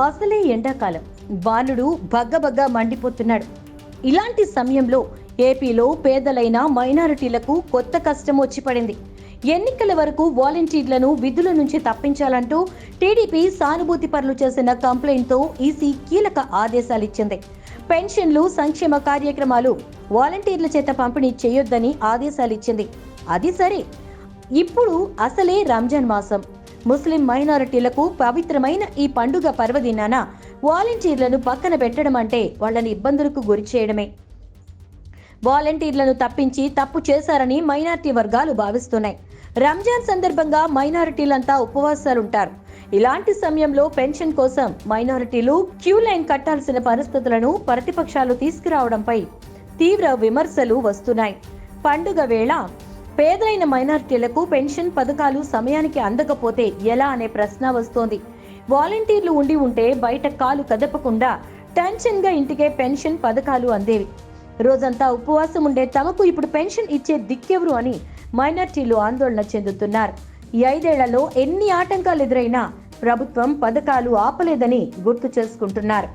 అసలే ఎండాకాలం. బాలుడు బగ్గబగ్గా మండిపోతున్నాడు. ఇలాంటి సమయంలో ఏపీలో పేదలైన మైనారిటీలకు కొత్త కష్టం వచ్చి పడింది. ఎన్నికల వరకు వాలంటీర్లను విధుల నుంచి తప్పించాలంటూ టీడీపీ సానుభూతి పరులు చేసిన కంప్లైంట్తో ఈసీ కీలక ఆదేశాలిచ్చింది. పెన్షన్లు సంక్షేమ కార్యక్రమాలు వాలంటీర్ల చేత పంపిణీ చేయొద్దని ఆదేశాలిచ్చింది. అది సరే. ఇప్పుడు అసలే రంజాన్ మాసం. ముస్లిం మైనారిటీలకు పవిత్రమైన ఈ పండుగ పర్వదినాన వాలంటీర్లను పక్కన పెట్టడం అంటే వాళ్ళని ఇబ్బందులకు గురి చేయడమే. వాలంటీర్లను తప్పించి తప్పు చేశారని మైనారిటీ వర్గాలు భావిస్తున్నాయి. రంజాన్ సందర్భంగా మైనారిటీలంతా ఉపవాసాలుంటారు. ఇలాంటి సమయంలో పెన్షన్ కోసం మైనారిటీలు క్యూ లైన్ కట్టాల్సిన పరిస్థితులను ప్రతిపక్షాలు తీసుకురావడంపై తీవ్ర విమర్శలు వస్తున్నాయి. పండుగ వేళ పేదైన మైనార్టీలకు పెన్షన్ పథకాలు సమయానికి అందకపోతే ఎలా అనే ప్రశ్న వస్తోంది. వాలంటీర్లు ఉండి ఉంటే బయట కాలు కదపకుండా టెన్షన్గా ఇంటికే పెన్షన్ పథకాలు అందేవి. రోజంతా ఉపవాసం ఉండే తమకు ఇప్పుడు పెన్షన్ ఇచ్చే దిక్కెవరు అని మైనార్టీలు ఆందోళన చెందుతున్నారు. ఈ ఐదేళ్ళలో ఎన్ని ఆటంకాలు ఎదురైనా ప్రభుత్వం పథకాలు ఆపలేదని గుర్తు చేసుకుంటున్నారు.